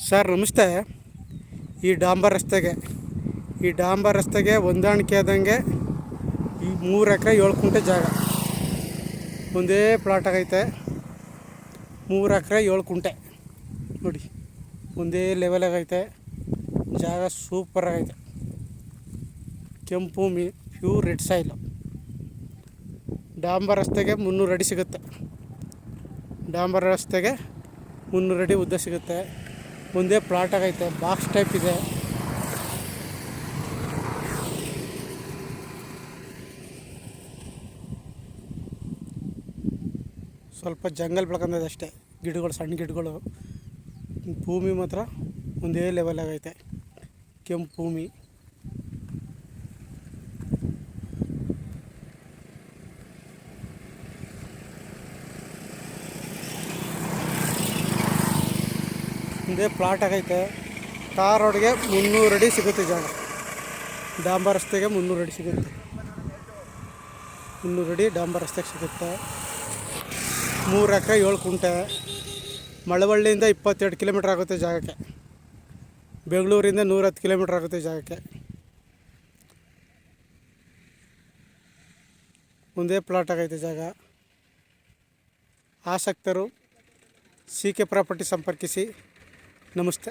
Sir, ನಮಸ್ತೆ. ಈ ಡಾಂಬರ್ ರಸ್ತೆಗೆ, ಈ ಡಾಂಬರ್ ರಸ್ತೆಗೆ ಹೊಂದಾಣಿಕೆ ಆದಂಗೆ ಈ ಮೂರು ಎಕರೆ ಏಳು ಕುಂಟೆ ಜಾಗ. ಒಂದೇ ಪ್ಲಾಟ್ ಆಗೈತೆ. ಮೂರು ಎಕರೆ ಏಳು ಕುಂಟೆ. ನೋಡಿ, ಒಂದೇ ಲೆವೆಲ್ ಆಗೈತೆ. ಜಾಗ ಸೂಪರ್ ಆಗೈತೆ. ಕೆಂಪು, ಮೀ ಪ್ಯೂರ್ ರೆಡ್ ಸಾಯಿಲು ಡಾಂಬರ್ ರಸ್ತೆಗೆ ಮುನ್ನೂರು ಅಡಿ ಸಿಗುತ್ತೆ. ಡಾಂಬರ್ ರಸ್ತೆಗೆ ಮುನ್ನೂರು ಅಡಿ ಉದ್ದ ಸಿಗುತ್ತೆ. ಒಂದೇ ಪ್ಲಾಟ್ ಆಗೈತೆ ಬಾಕ್ಸ್ ಟೈಪ್ ಇದೆ. ಸ್ವಲ್ಪ ಜಂಗಲ್ ಬೆಳ್ಕೊಂಡಿದೆ ಅಷ್ಟೇ, ಗಿಡಗಳು, ಸಣ್ಣ ಗಿಡಗಳು. ಭೂಮಿ ಮಾತ್ರ ಒಂದೇ ಲೆವೆಲ್ ಆಗೈತೆ. ಕೆಂಪು ಭೂಮಿ. ಒಂದೇ ಪ್ಲಾಟ್ ಆಗೈತೆ. ತಾರ್ ರೋಡ್ಗೆ ಮುನ್ನೂರು ಅಡಿ ಸಿಗುತ್ತೆ ಜಾಗ. ಡಾಂಬರ್ ರಸ್ತೆಗೆ ಮುನ್ನೂರು ಅಡಿ ಸಿಗುತ್ತೆ. ಮುನ್ನೂರು ಅಡಿ ಡಾಂಬರ್ ರಸ್ತೆಗೆ ಸಿಗುತ್ತೆ. ಮೂರು ಎಕರೆ ಏಳು ಕುಂಟೆ. ಮಳವಳ್ಳಿಯಿಂದ ಇಪ್ಪತ್ತೆರಡು ಕಿಲೋಮೀಟ್ರ್ ಆಗುತ್ತೆ ಜಾಗಕ್ಕೆ. ಬೆಂಗಳೂರಿಂದ ನೂರತ್ತು ಕಿಲೋಮೀಟ್ರ್ ಆಗುತ್ತೆ ಜಾಗಕ್ಕೆ. ಒಂದೇ ಪ್ಲಾಟ್ ಆಗೈತೆ ಜಾಗ. ಆಸಕ್ತರು ಸಿ ಕೆ ಪ್ರಾಪರ್ಟಿ ಸಂಪರ್ಕಿಸಿ. ನಮಸ್ತೆ